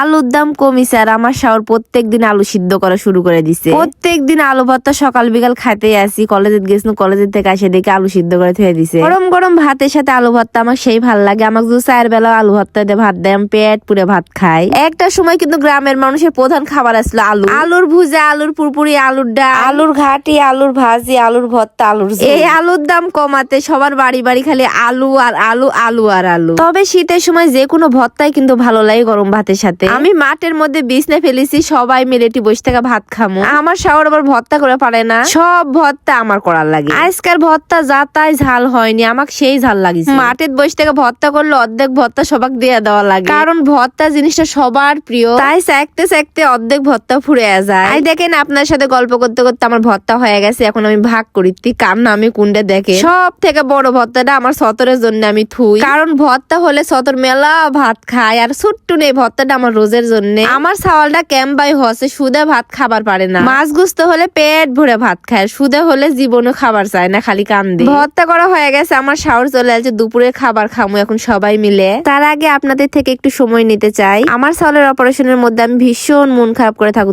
আলুর দাম কমিছে আর আমার শাওর প্রত্যেক দিন আলু সিদ্ধ করা শুরু করে দিছে। প্রত্যেক দিন আলু ভর্তা সকাল বিকাল খাইতেই আসি কলেজে গেছিল কলেজের থেকে আসে দেখে আলু সিদ্ধ করে থুয়ে দিছে। গরম গরম ভাতের সাথে আলু ভর্তা আমার সেই ভালো লাগে। আমাকে যদি চায়ের বেলা আলু ভর্তা দিয়ে ভাত দেয় আমি পেট পুরে ভাত খাই। একটা সময় কিন্তু গ্রামের মানুষের প্রধান খাবার আসলো আলু। আলুর ভুজা আলুর পুরপুরি আলুর ডাল। আলুর ঘাটি আলুর ভাজি আলুর ভর্তা আলুর এই আলুর দাম কমাতে সবার বাড়ি বাড়ি খালি আলু আর আলু আলু আর আলু। তবে শীতের সময় যে কোনো ভর্তাই কিন্তু ভালো লাগে গরম ভাতের সাথে। আমি মাঠের মধ্যে বিছনে ফেলেছি সবাই মিলে একটি বসে থেকে ভাত খামো। আমার শাওর আবার ভর্তা করে পারে না। সব ভর্তা আমার করার লাগে। আজকাল ভর্তা যা তাই ঝাল হয়নি আমাকে সেই ঝাল লাগিছে। মাঠের বসে থেকে ভর্তা করলে অর্ধেক ভর্তা সবাক দিয়ে দেওয়া লাগে। কারণ ভর্তা জিনিসটা সবার প্রিয়। তাই চাকতে চাকতে অর্ধেক ভর্তা ফুরে যায়। আই দেখেন আপনার সাথে গল্প করতে করতে আমার ভর্তা হয়ে গেছে এখন আমি ভাগ করিতি কার নামে কুন্ডে দেখে সব থেকে বড় ভর্তাটা আমার সতরের জন্য আমি থুই। কারণ ভর্তা হলে সতর মেলা ভাত খায় আর ছোট্ট নেই ভর্তাটা আমার রোজের জন্য। আমার সাওয়ালটা ক্যাম্বাই হসে সুদে ভাত খাবার পারে না। মাছ গুস্ত হলে পেট ভরে ভাত খায় সুদে হলে জীবনে খাবার চায় না খালি কান্দে। ভর্তা করা হয়ে গেছে আমার শাওর চলে আসছে দুপুরে খাবার খামু এখন সবাই মিলে। তার আগে আপনাদের থেকে একটু সময় নিতে চাই। আমার সাওয়ালের অপারেশনের মধ্যে আমি ভীষণ মন খারাপ করে থাকুন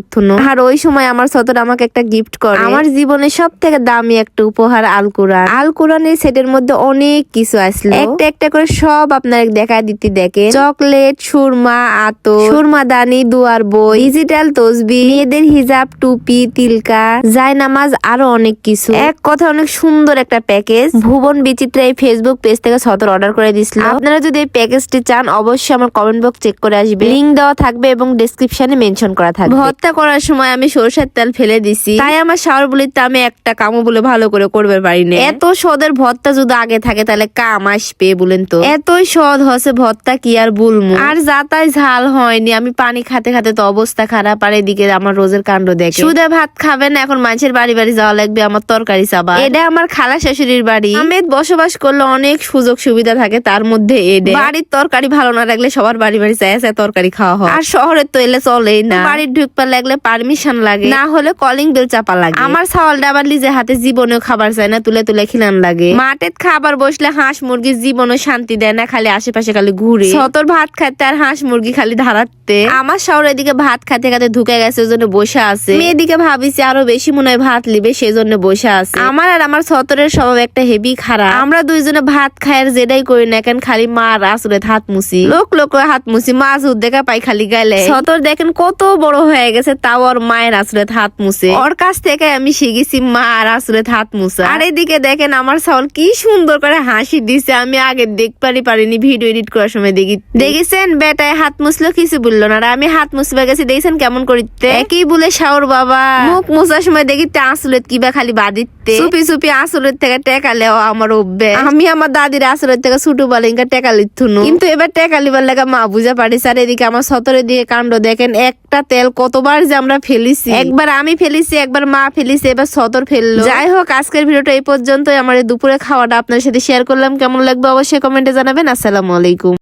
আর ওই সময় আমার সতর আমাকে একটা গিফট করে। আমার জীবনে সব থেকে দামি একটা উপহার আল কোরআন। আল কোরআনের সেটের মধ্যে অনেক কিছু আসলো। একটা একটা করে সব আপনার দেখা দিতে দেখে চকলেট সুরমা আতো সুরমা দানি দুয়ার বই ডিজিটাল তসবি মেয়েদের হিজাব, টুপি, তিলকা, জায়নামাজ, আরও অনেক কিছু। এক কথা, অনেক সুন্দর একটা প্যাকেজ। ভুবন বিচিত্র এই ফেসবুক পেজ থেকে সতর অর্ডার করে দিছিল। আপনারা যদি এই প্যাকেজটি চান, অবশ্যই আমার কমেন্ট বক্স চেক করে আসবে লিংক দেওয়া থাকবে এবং ডেসক্রিপশনে মেনশন করা থাকবে। ভর্তা করার সময় আমি সরষের তেল ফেলে দিছি। তাই আমার শাওয়ার বলিতে আমি একটা কামও বলে ভালো করে করবে পারি না এত সদের ভর্তা যদি আগে থাকে, তাহলে কাম আসবে বলেন তো। এতই সদ হসে ভর্তা কি আর বলব? আর যাতাই ঝাল হয়নি আমি পানি খাতে খাতে তো অবস্থা খারাপ আর এদিকে আমার রোজের কাণ্ড দেখে। সুদে ভাত খাবেন এখন মানুষের বাড়ি বাড়ি যাওয়া লাগবে আমার তরকারি চাবা এটা আমার খালা শাশুড়ির বাড়ি। আমি বসবাস করলে অনেক সুযোগ সুবিধা থাকে তার মধ্যে এডে। বাড়ির তরকারি ভালো না লাগলে সবার বাড়ি বাড়ি চাই আছে তরকারি খাওয়া হয়। আর শহরের তো এলে চলেই না। বাড়ির ঢুকবার লাগলে পারমিশন লাগে। না হলে কলিং বেল চাপা লাগে। আমার সাওয়ালটা আবার লিজে হাতে জীবনেও খাবার চায় না তুলে তুলে খিলান লাগে। মাঠের খাবার বসলে হাঁস মুরগির জীবনও শান্তি দেয় না খালি আশেপাশে খালি ঘুরে। সতর ভাত খাইতে আর হাঁস মুরগি খালি ধারাতে আমার শহর এদিকে ভাত খাতে খাতে ঢুকে গেছে ওই জন্য বসে আছে। মেয়েদিকে ভাবিছি আরও বেশি মনে হয় ভাত লিবে সেই জন্য বসে আছে। আমার আর আমার সতরের স্বভাব একটা হেভি খারাপ। আমরা দুইজনে ভাত খাই আর যেটাই করি না কেন খালি মার আসলে হাত মুছি। লোক লোক হাত মুছি মাছ দেখা পাই খালি গেলে। সতর দেখেন কত বড় হয়ে গেছে তাও ওর মায়ের আসলে হাত মুছে। ওর কাছ থেকে আমি শিখেছি মা আর আসলে হাত মুছা। আর এদিকে দেখেন আমার সাউল কি সুন্দর করে হাসি দিছে আমি আগে দেখতে পারিনি ভিডিও এডিট করার সময় দেখি দেখেছেন বেটায় হাত মুছলো কিছু বলল না আমি হাত মুছবে গেছি দেখছেন কেমন করিতে? একই বলে শাওর বাবা। মুখ মুছার সময় দেখি আসলেত কিবা খালি বাদিতে চুপি চুপি আসলের থেকে টেকা লেও আমার অভ্যে আমি আমার দাদির আসলের থেকে ছুটু বালিঙ্কা টেকা লিথুনু। কিন্তু এবার টেকা লিবার লেগা মা বুঝা পারিস আর এদিকে আমার সতরের দিকে কাণ্ড দেখেন একটা তেল কতবার যে আমরা ফেলিছি। একবার আমি ফেলিছি একবার মা ফেলিছি এবার সতর ফেলল। যাই হোক আজকের ভিডিওটা এই পর্যন্তই। আমার দুপুরে খাওয়াটা আপনার সাথে শেয়ার করলাম। কেমন লাগবে অবশ্যই কমেন্টে জানাবেন। আসসালামু আলাইকুম।